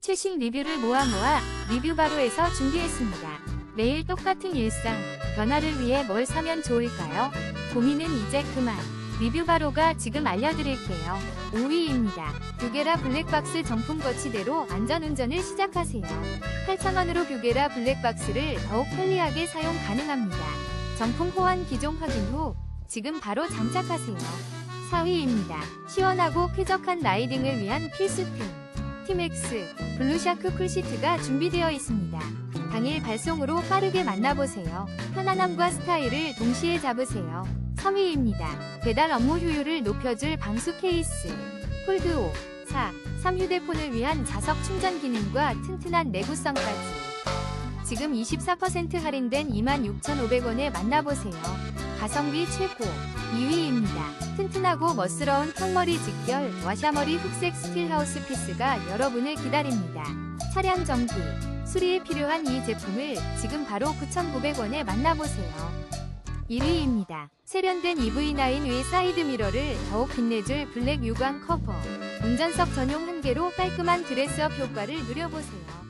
최신 리뷰를 모아 모아 리뷰 바로에서 준비했습니다. 매일 똑같은 일상, 변화를 위해 뭘 사면 좋을까요? 고민은 이제 그만. 리뷰 바로가 지금 알려드릴게요. 5위입니다. 뷰게라 블랙박스 정품 거치대로 안전운전을 시작하세요. 8,000원으로 뷰게라 블랙박스를 더욱 편리하게 사용 가능합니다. 정품 호환 기종 확인 후 지금 바로 장착하세요. 4위입니다. 시원하고 쾌적한 라이딩을 위한 필수템. 티맥스 블루샤크 쿨시트가 준비되어 있습니다. 당일 발송으로 빠르게 만나보세요. 편안함과 스타일을 동시에 잡으세요. 3위입니다. 배달 업무 효율을 높여줄 방수 케이스. 폴드 5, 4, 3 휴대폰을 위한 자석 충전 기능과 튼튼한 내구성까지. 지금 24% 할인된 26,500원에 만나보세요. 가성비 최고. 2위입니다. 튼튼하고 멋스러운 턱머리 직결 와샤머리 흑색 스틸 하우스 피스가 여러분을 기다립니다. 차량 정비, 수리에 필요한 이 제품을 지금 바로 9,900원에 만나보세요. 1위입니다. 세련된 EV9 위 사이드 미러를 더욱 빛내줄 블랙 유광 커버. 운전석 전용 한 개로 깔끔한 드레스업 효과를 누려보세요.